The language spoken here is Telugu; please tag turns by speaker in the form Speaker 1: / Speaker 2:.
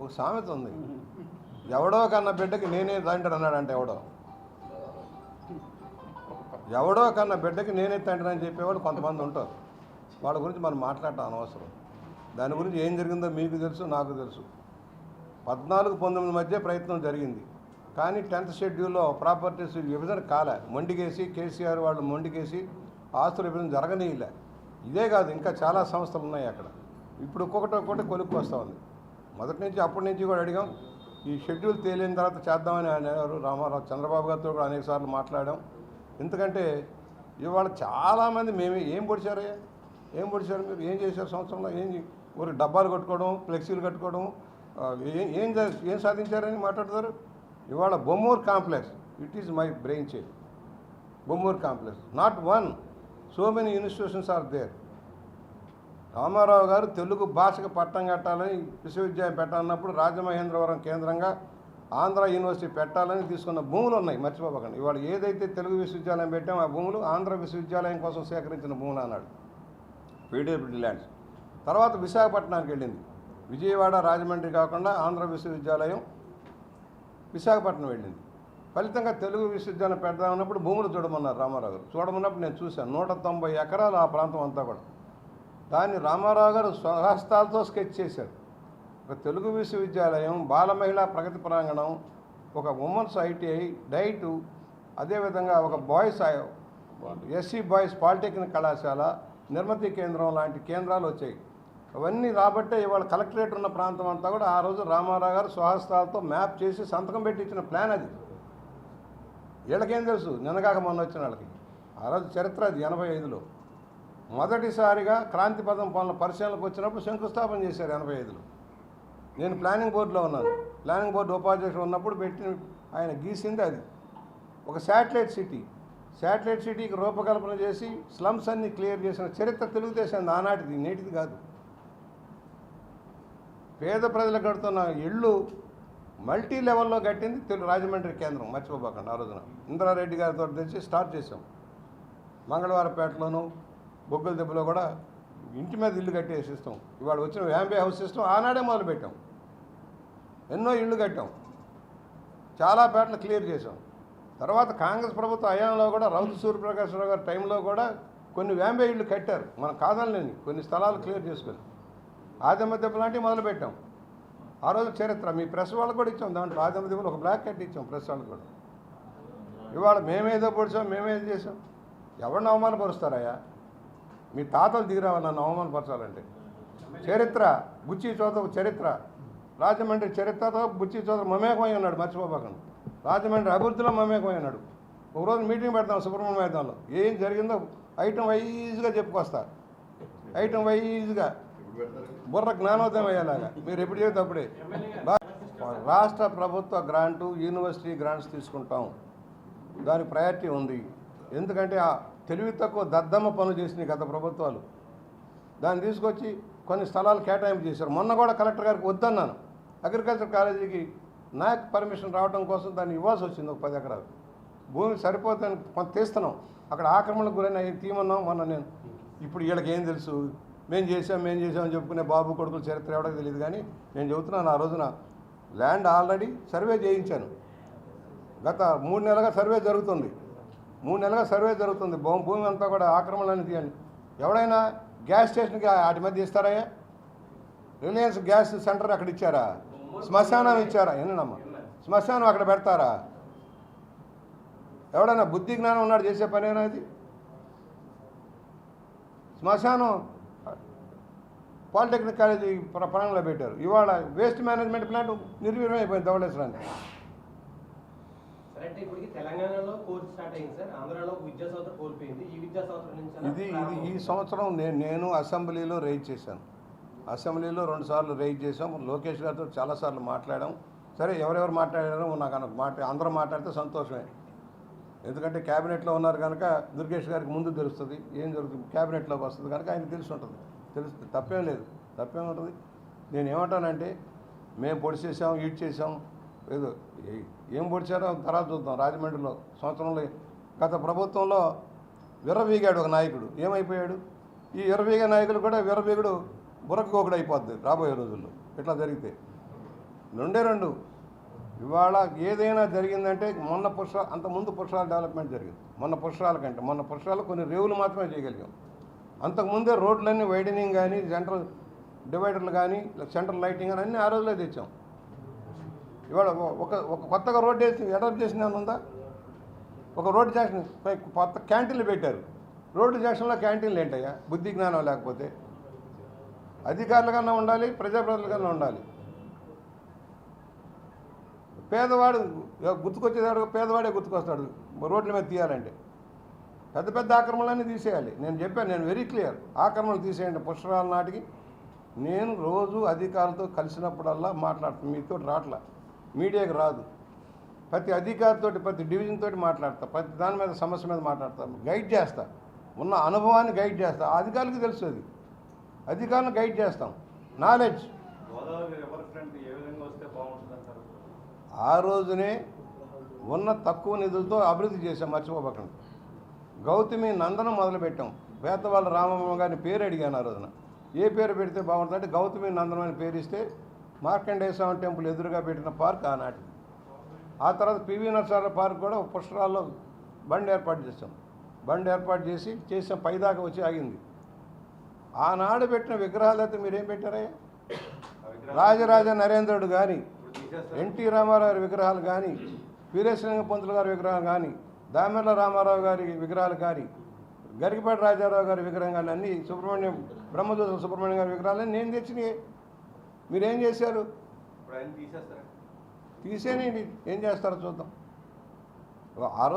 Speaker 1: ఒక సామెత ఉంది. ఎవడో కన్న బిడ్డకి నేనే తండ్రి అన్నాడంటే ఎవడో? ఎవడో కన్న బిడ్డకి నేనే తండ్రి అని చెప్పేవాడు కొంతమంది ఉంటారు. వాళ్ళ గురించి మనం మాట్లాడటం అనవసరం. దాని గురించి ఏం జరిగిందో మీకు తెలుసు నాకు తెలుసు. పద్నాలుగు పంతొమ్మిది మధ్య ప్రయత్నం జరిగింది. కానీ టెన్త్ షెడ్యూల్లో ప్రాపర్టీస్ విభజన కాలే. మొండికేసి కేసీఆర్ వాళ్ళు మొండికేసి ఆస్తుల విభజన జరగనీయలే. ఇదే కాదు ఇంకా చాలా సంస్థలు ఉన్నాయి అక్కడ. ఇప్పుడు ఒక్కొక్కటి ఒక్కొక్కటి కొలుక్కు వస్తూ ఉంది. మొదటి నుంచి అప్పటి నుంచి కూడా అడిగాం. ఈ షెడ్యూల్ తేలిన తర్వాత చేద్దామని అనేవారు రామారావు చంద్రబాబు గారితో కూడా అనేక సార్లు మాట్లాడాం. ఎందుకంటే ఇవాళ చాలామంది మేమే ఏం పొడిచారయ్యా ఏం పొడిచారు మీరు? ఏం చేశారు సంవత్సరంలో? ఏం ఊరి డబ్బాలు కట్టుకోవడం ఫ్లెక్సీలు కట్టుకోవడం ఏం ఏం ఏం సాధించారని మాట్లాడతారు? ఇవాళ Bommur complex it is my brain change Bommur complex. Not one. So many institutions are there. Ramarao గారు తెలుగు భాషకు పట్టం కట్టాలని విశ్వవిద్యాలయం పెట్టాలన్నప్పుడు రాజమహేంద్రవరం కేంద్రంగా ఆంధ్ర యూనివర్సిటీ పెట్టాలని తీసుకున్న భూములు ఉన్నాయి. మర్చిపోకండి ఇవాళ ఏదైతే తెలుగు విశ్వవిద్యాలయం పెట్టామో ఆ భూములు ఆంధ్ర విశ్వవిద్యాలయం కోసం సేకరించిన భూములు అన్నాడు. పీడబ్ల్యూడి ల్యాండ్స్ తర్వాత విశాఖపట్నానికి వెళ్ళింది. విజయవాడ రాజమండ్రి కాకుండా ఆంధ్ర విశ్వవిద్యాలయం విశాఖపట్నం వెళ్ళింది. ఫలితంగా తెలుగు విశ్వవిద్యాలయం పెడదామన్నప్పుడు భూములు చూడమన్నారు రామారావు గారు. చూడమన్నప్పుడు నేను చూశాను. నూట తొంభై ఎకరాలు ఆ ప్రాంతం అంతా కూడా. దాన్ని రామారావు గారు స్వహస్తాలతో స్కెచ్ చేశారు. ఒక తెలుగు విశ్వవిద్యాలయం బాల మహిళా ప్రగతి ప్రాంగణం ఒక ఉమెన్స్ ఐటీఐ డైటు అదేవిధంగా ఒక బాయ్స్ ఎస్సీ బాయ్స్ పాలిటెక్నిక్ కళాశాల నిర్మతి కేంద్రం లాంటి కేంద్రాలు వచ్చాయి. అవన్నీ రాబట్టే ఇవాళ కలెక్టరేట్ ఉన్న ప్రాంతం అంతా కూడా ఆ రోజు రామారావు గారు స్వహస్తాలతో మ్యాప్ చేసి సంతకం పెట్టి ఇచ్చిన ప్లాన్ అది. వీళ్ళకేం తెలుసు? నిన్నగాక మొన్న వచ్చిన వాళ్ళకి. ఆ రోజు చరిత్ర అది ఎనభై ఐదులో. మొదటిసారిగా క్రాంతి పదం పనుల పరిశీలనకు వచ్చినప్పుడు శంకుస్థాపన చేశారు ఎనభై ఐదులో. నేను ప్లానింగ్ బోర్డులో ఉన్నాను. ప్లానింగ్ బోర్డు ఉపాధ్యక్షుడు ఉన్నప్పుడు పెట్టిన ఆయన గీసింది అది. ఒక శాటిలైట్ సిటీ. శాటిలైట్ సిటీకి రూపకల్పన చేసి స్లమ్స్ అన్ని క్లియర్ చేసిన చరిత్ర తెలుగుదేశం ఆనాటిది నేటిది కాదు. పేద ప్రజలు కడుతున్న ఇళ్ళు మల్టీ లెవెల్లో కట్టింది తెలుగు రాజమండ్రి కేంద్రం మర్చిపోబాకండి ఆ రోజున. ఇంద్రారెడ్డి గారితో తెచ్చి స్టార్ట్ చేసాం మంగళవారపేటలోను బొగ్గుల దెబ్బలో కూడా ఇంటి మీద ఇల్లు కట్టే సిస్టమ్ ఇవాళ వచ్చిన వ్యాంబే హౌస్ సిస్టమ్ ఆనాడే మొదలుపెట్టాం. ఎన్నో ఇళ్ళు కట్టాం. చాలా పేటలు క్లియర్ చేసాం తర్వాత కాంగ్రెస్ ప్రభుత్వ హయాంలో కూడా రౌతు సూర్యప్రకాశ్రావు గారి టైంలో కూడా కొన్ని వ్యాంబే ఇళ్ళు కట్టారు. మనం కాదనలేని కొన్ని స్థలాలు క్లియర్ చేసుకొని. ఆదిమ దెబ్బ లాంటివి మొదలుపెట్టాం. ఆ రోజు చరిత్ర. మీ ప్రెస్ వాళ్ళకు కూడా ఇచ్చాం. దాంట్లో ఆదిమ దెబ్బలు ఒక బ్లాక్ కట్టి ఇచ్చాం ప్రెస్ వాళ్ళకు కూడా. ఇవాళ మేమేదో పొడిచాం మేమేం చేసాం ఎవరిని అవమానపరుస్తారయ్యా? మీ తాతలు దిగిరావాలి నన్ను అవమానపరచాలంటే చరిత్ర బుచ్చి చోదకు చరిత్ర. రాజమండ్రి చరిత్రతో బుచ్చి చోదరు మమేకమై ఉన్నాడు మర్చిపోబాకండి. రాజమండ్రి అభివృద్ధిలో మమేకమై ఉన్నాడు. ఒకరోజు మీటింగ్ పెడతాం సుబ్రహ్మణ్య మైదానంలో. ఏం జరిగిందో ఐటమ్ వైజ్గా చెప్పుకొస్తా. ఐటమ్ వైజ్గా. బుర్ర జ్ఞానోదయం అయ్యేలాగా. మీరు ఎప్పుడు చెబితే అప్పుడే. రాష్ట్ర ప్రభుత్వ గ్రాంటు యూనివర్సిటీ గ్రాంట్స్ తీసుకుంటాం. దాని ప్రయారిటీ ఉంది. ఎందుకంటే తెలివి తక్కువ దద్దమ్మ పనులు చేసినాయి గత ప్రభుత్వాలు. దాన్ని తీసుకొచ్చి కొన్ని స్థలాలు కేటాయింపు చేశారు. మొన్న కూడా కలెక్టర్ గారికి వద్దన్నాను. అగ్రికల్చర్ కాలేజీకి నాకు పర్మిషన్ రావడం కోసం దాన్ని ఇవ్వాల్సి వచ్చింది ఒక పది ఎకరాలు. భూమి సరిపోతుందని కొంత తీస్తున్నాం. అక్కడ ఆక్రమణకు గురైన అవి తీయమన్నాం మొన్న నేను ఇప్పుడు వీళ్ళకి ఏం తెలుసు? మేము చేసాం మేము చేసామని చెప్పుకునే బాబు కొడుకుల చరిత్ర ఎవడో తెలియదు కానీ నేను చెబుతున్నాను ఆ రోజున ల్యాండ్ ఆల్రెడీ సర్వే చేయించాను. గత మూడు నెలలుగా సర్వే జరుగుతుంది. మూడు నెలలుగా సర్వే జరుగుతుంది. భూమి భూమి అంతా కూడా ఆక్రమణ తీయండి. ఎవడైనా గ్యాస్ స్టేషన్కి వాటి మధ్య ఇస్తారయ్యా రిలయన్స్ గ్యాస్ సెంటర్ అక్కడ ఇచ్చారా? శ్మశానం ఇచ్చారా? ఏనమ్మా శ్మశానం అక్కడ పెడతారా? ఎవడైనా బుద్ధి జ్ఞానం ఉన్నాడు చేసే పనేనా ఇది? శ్మశానం పాలిటెక్నిక్ కాలేజీ ప్ర- పెట్టారు. ఇవాళ వేస్ట్ మేనేజ్మెంట్ ప్లాంట్ నిర్వీర్యం అయిపోయింది ధవళేశ్వరానికి.
Speaker 2: అంటే ఇప్పటికి తెలంగాణలో కోర్సు స్టార్ట్ అయింది సార్. ఆంధ్రాలో విద్యా సంవత్సరం కోల్పోయింది. ఈ విద్యా సంవత్సరం నుంచి అలా
Speaker 1: ఇది ఇది ఈ. సంవత్సరం నేను నేను అసెంబ్లీలో రైజ్ చేశాను. అసెంబ్లీలో రెండుసార్లు రైజ్ చేసాం లోకేష్ గారితో చాలాసార్లు మాట్లాడాం. సరే ఎవరెవరు మాట్లాడారో నాకు మాట అందరూ మాట్లాడితే సంతోషమే. ఎందుకంటే క్యాబినెట్లో ఉన్నారు కనుక దుర్గేష్ గారికి ముందు తెలుస్తుంది. ఏం జరుగుతుంది? క్యాబినెట్లోకి వస్తుంది కనుక ఆయనకు తెలిసి ఉంటుంది. తెలుస్తుంది. తప్పేం లేదు. తప్పేం ఉంటుంది? నేను ఏమంటానంటే మేము పొడి చేసాం ఈడ్ చేసాం ఏదో ఏం పొడిచారో తర్వాత చూద్దాం. రాజమండ్రిలో సంవత్సరంలో గత ప్రభుత్వంలో విర్రవీగాడు ఒక నాయకుడు. ఏమైపోయాడు? ఈ విర్రవీగ నాయకులు కూడా విర్రవీగుడు బుర్రకోకుడు అయిపోద్ది రాబోయే రోజుల్లో. ఇట్లా జరిగితే? రెండే రెండు. ఇవాళ ఏదైనా జరిగిందంటే మొన్న పుష్ప అంత ముందు పుష్పాల డెవలప్మెంట్ జరిగింది. మొన్న పుష్పాల కంటే మొన్న పుష్పాలు కొన్ని రేవులు మాత్రమే చేయగలిగాం. అంతకుముందే రోడ్లన్నీ వైడనింగ్ కానీ సెంట్రల్ డివైడర్లు కానీ సెంట్రల్ లైటింగ్ కానీ అన్నీ ఆ రోజులే తెచ్చాం. ఇవాళ ఒక ఒక కొత్తగా రోడ్డు వేసి ఎడప్ చేసిన ఉందా ఒక రోడ్డు జంక్షన్ కొత్త క్యాంటీన్లు పెట్టారు. రోడ్డు జంక్షన్లో క్యాంటీన్లు ఏంటయ్యా? బుద్ధి జ్ఞానం లేకపోతే? అధికారుల కన్నా ఉండాలి ప్రజాప్రతినిధుల కన్నా ఉండాలి. పేదవాడు గుర్తుకొచ్చేదాడు పేదవాడే గుర్తుకొస్తాడు. రోడ్ల మీద తీయాలంటే. పెద్ద పెద్ద ఆక్రమణలన్నీ తీసేయాలి. నేను చెప్పాను నేను వెరీ క్లియర్ ఆక్రమణలు తీసేయండి. పుష్కరాల నాటికి నేను రోజు అధికారులతో కలిసినప్పుడల్లా మాట్లాడుతున్నాను మీతో రాట్లా. మీడియాకి రాదు. ప్రతి అధికారితో ప్రతి డివిజన్ తోటి మాట్లాడతా ప్రతి దాని మీద సమస్య మీద మాట్లాడతాను గైడ్ చేస్తా. ఉన్న అనుభవాన్ని గైడ్ చేస్తా. అధికారులకు తెలుసు అది. అధికారులను గైడ్ చేస్తాం. నాలెడ్జ్. ఆ రోజునే ఉన్న తక్కువ నిధులతో అభివృద్ధి చేశాం మర్చిపోబకండి. గౌతమి నందనం మొదలుపెట్టాం. వేతవాళ్ళ రామమ్మ గారిని పేరు అడిగాను ఆ రోజున. ఏ పేరు పెడితే బాగుంటుందంటే గౌతమి నందనం అని పేరు ఇస్తే మార్కండేయ స్వామి టెంపుల్ ఎదురుగా పెట్టిన పార్క్ ఆనాటి. ఆ తర్వాత పివి నరసారావు పార్క్ కూడా పుష్కరాల్లో బండి ఏర్పాటు చేసాం బండి ఏర్పాటు చేసి చేసాం పైదాకా వచ్చి ఆగింది. ఆనాడు పెట్టిన విగ్రహాలు అయితే మీరేం పెట్టారా రాజరాజ నరేంద్రుడు కానీ ఎన్టీ రామారావు గారి విగ్రహాలు కానీ వీరేశ్వరంగ పంతులు గారి విగ్రహాలు కానీ దామెర్ల రామారావు గారి విగ్రహాలు కానీ గరికపేట రాజారావు గారి విగ్రహం కానీ అన్నీ సుబ్రహ్మణ్యం బ్రహ్మదూత సుబ్రహ్మణ్యం గారి విగ్రహాలు నేను తెచ్చినాయి. మీరేం చేశారు?
Speaker 3: ఇప్పుడు ఆయన తీసేస్తారు?
Speaker 1: తీసేనేయండి ఏం చేస్తారో చూద్దాం. ఆ రోజు